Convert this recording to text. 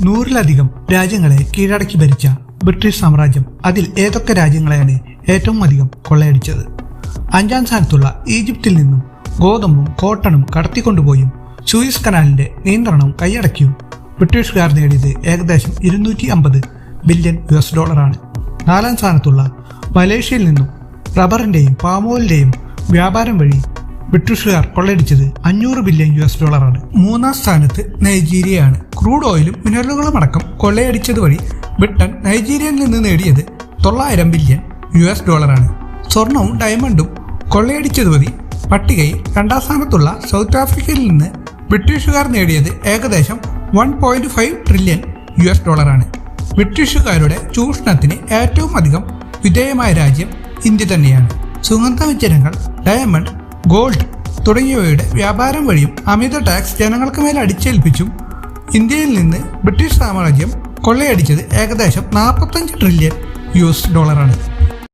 നൂറിലധികം രാജ്യങ്ങളെ കീഴടക്കി ഭരിച്ച ബ്രിട്ടീഷ് സാമ്രാജ്യം. അതിൽ ഏതൊക്കെ രാജ്യങ്ങളെയാണ് ഏറ്റവും അധികം കൊള്ളയടിച്ചത്? അഞ്ചാം സ്ഥാനത്തുള്ള ഈജിപ്തിൽ നിന്നും ഗോതമ്പും കോട്ടണും കടത്തിക്കൊണ്ടുപോയും സൂയിസ് കനാലിന്റെ നിയന്ത്രണം കൈയടക്കിയും ബ്രിട്ടീഷുകാർ നേടിയത് ഏകദേശം ഇരുന്നൂറ്റി അമ്പത് ബില്യൺ യു എസ് ഡോളറാണ്. നാലാം സ്ഥാനത്തുള്ള മലേഷ്യയിൽ നിന്നും റബ്ബറിന്റെയും പാമോയിലിന്റെയും വ്യാപാരം വഴി ബ്രിട്ടീഷുകാർ കൊള്ളയടിച്ചത് അഞ്ഞൂറ് ബില്യൺ യു എസ് ഡോളറാണ്. മൂന്നാം സ്ഥാനത്ത് നൈജീരിയയാണ്. ക്രൂഡ് ഓയിലും മിനറലുകളും അടക്കം കൊള്ളയടിച്ചത് വഴി ബ്രിട്ടൻ നൈജീരിയയിൽ നിന്ന് നേടിയത് തൊള്ളായിരം ബില്യൺ യു എസ് ഡോളറാണ്. സ്വർണവും ഡയമണ്ടും കൊള്ളയടിച്ചത് വഴി പട്ടികയിൽ രണ്ടാം സ്ഥാനത്തുള്ള സൗത്ത് ആഫ്രിക്കയിൽ നിന്ന് ബ്രിട്ടീഷുകാർ നേടിയത് ഏകദേശം one point five trillion U S ഡോളറാണ്. ബ്രിട്ടീഷുകാരുടെ ചൂഷണത്തിന് ഏറ്റവും അധികം വിധേയമായ രാജ്യം ഇന്ത്യ തന്നെയാണ്. സുഗന്ധവ്യഞ്ജനങ്ങൾ ഡയമണ്ട് ഗോൾഡ് തുടങ്ങിയവയുടെ വ്യാപാരം വഴിയും അമിത ടാക്സ് ജനങ്ങൾക്ക് മേൽ അടിച്ചേൽപ്പിച്ചും ഇന്ത്യയിൽ നിന്ന് ബ്രിട്ടീഷ് സാമ്രാജ്യം കൊള്ളയടിച്ചത് ഏകദേശം നാൽപ്പത്തഞ്ച് ട്രില്യൺ യു എസ് ഡോളറാണ്